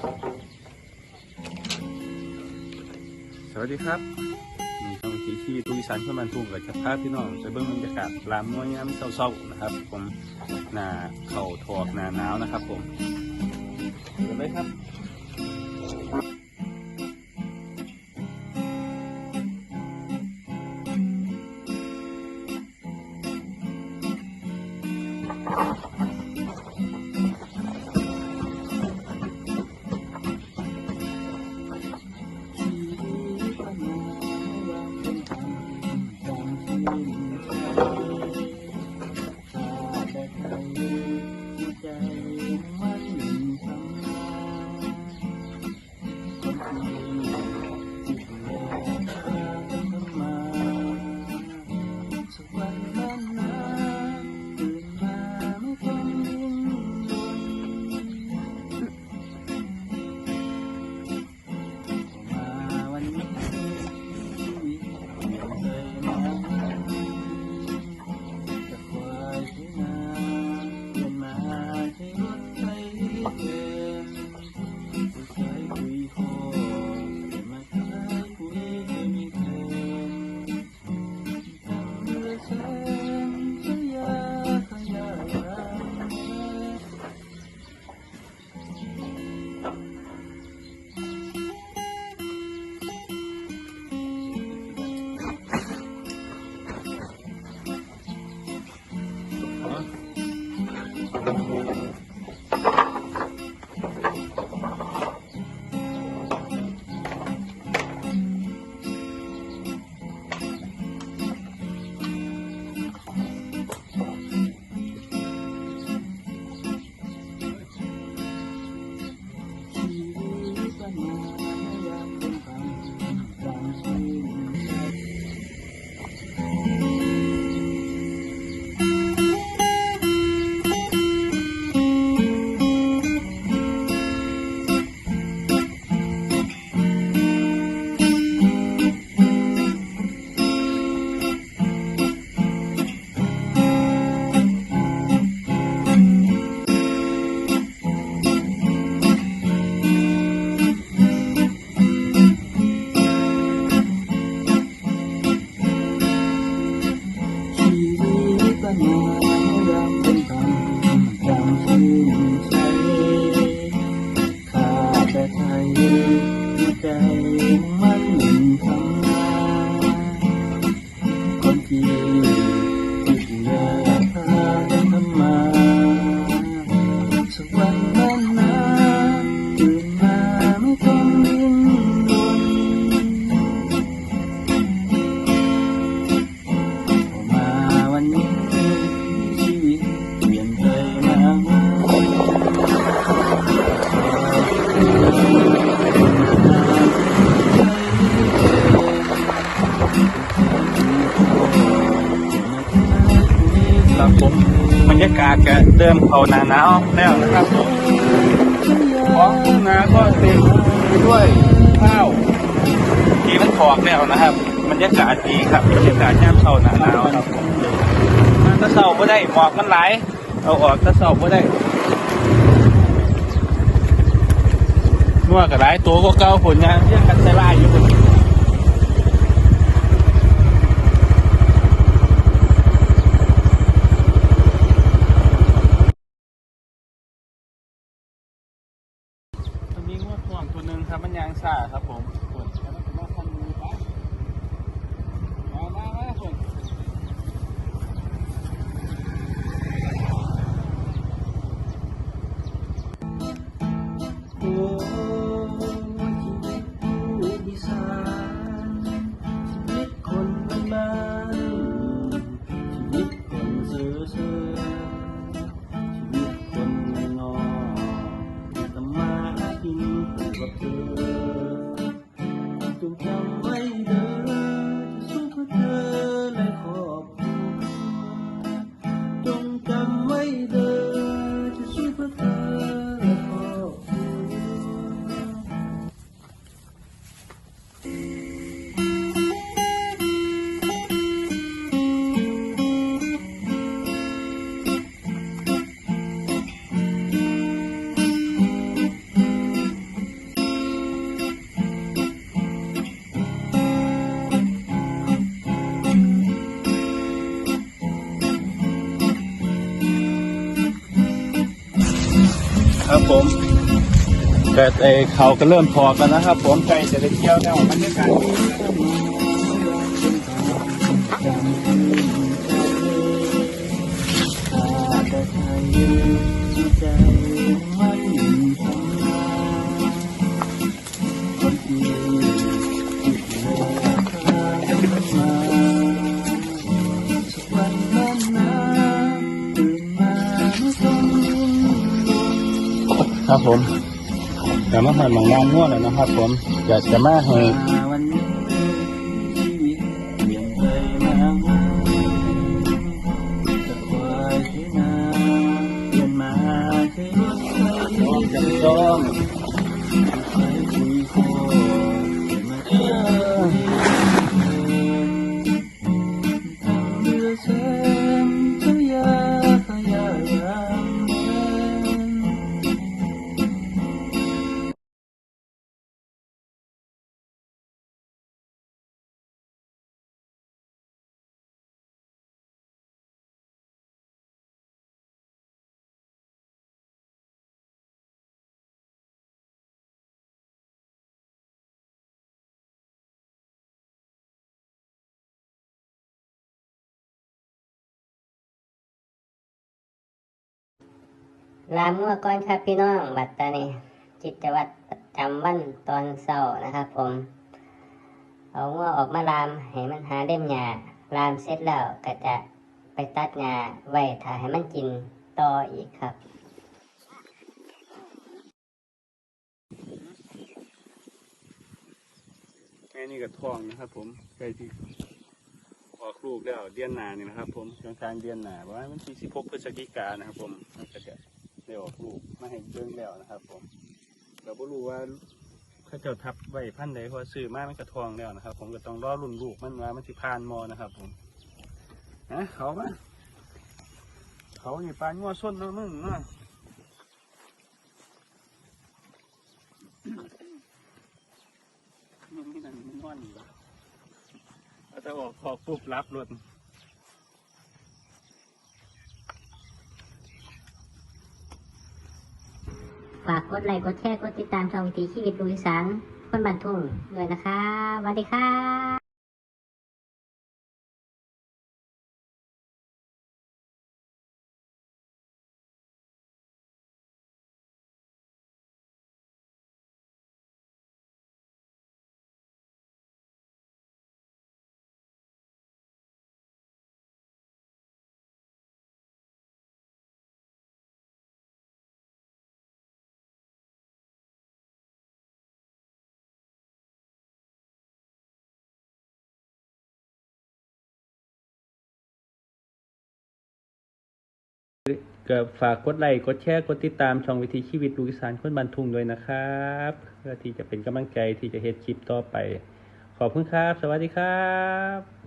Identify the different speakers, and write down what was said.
Speaker 1: สวัสดีครับมีช่องทีทีตุยสันเพื่อมันทุ่งกับจะพาพี่น้องไปเบิ่งบรรยากาศรามน้อยย้ำเศร้าๆนะครับ ผมหนาเข่าถอกหนาหนาวนะครับ ผมเดี๋ยวเลยครับ
Speaker 2: เริ่มเขา
Speaker 1: หนาหนาวแล้วนะครับผมท้องทุ่งนาก็เต็มไปด้วยข้าวที่มันถอกแล้วนะครับบรรยากาศดีครับบรรยากาศยามเช้าหนาหนาวครับผมาแตะเช้าก็ได้หมอกมันไหลเอาออกแตะเช้าก็ได้นัวกับหลายตัวก็เก่าผลงานเรียกกันใช้ไล่อยู่คนมันมีงวดท่วงตัวหนึ่ง ครับมันยางซ่าครับผม
Speaker 2: ครับผมแต่ไอเขาก็เริ่มพอกันนะครับ ผมใกล้จะได้เที่ยวแล้วบรรยากาศดีนะครับ
Speaker 1: ค
Speaker 2: รับผมจะมาหันหลังงานง่วแล้วนะครับ ผม
Speaker 1: อยากจะมาให้
Speaker 3: ลามั่วก่อนครับพี่น้องบัตตานี่จิตวัตรประจำวันตอนเช้านะครับผม เอางัวออกมาลามให้มันหาเล่มหญ้าลามเสร็จแล้วก็จะไปตัดหญ้าไว้ถ้าให้มันกินต่ออีกครับ
Speaker 2: แม่นี่ก็ทองนะครับผมใกล้ที่ออกลูกแล้วเดือนหนานี่นะครับ ผมกลางกลางเดือนหนาประมาณวันที่16พฤศจิกานนะครับผมมันก็จะ ได้ออกลูกมาให้เบิ่งแล้วนะครับผมเราก็รู้ว่าเขาเจ้าทับไว้พันใดเพราะซื้อมามันกระทองแล้วนะครับ ผมก็ต้องรอรุ่นลูกมันว่ามันสิพานมอนะครับ ผมนะเขามาเขานี่ปลางัวส้นนะมึงเนะมันนี่นั่นมันนอนอยู่เอาแต่ออกพอปุ๊บรับรถ
Speaker 3: ฝากกดไลค์กดแชร์กดติดตามช่องวิถีชีวิตลุยสังคนบันทุ่งด้วยนะคะสวัสดีค่ะ
Speaker 2: ก็ฝากกดไลค์กดแชร์กดติดตามช่องวิถีชีวิตลูกอีสานคนบันทุงด้วยนะครับเพื่อที่จะเป็นกำลังใจที่จะเฮ็ดคลิปต่อไป ขอบคุณครับ สวัสดีครับ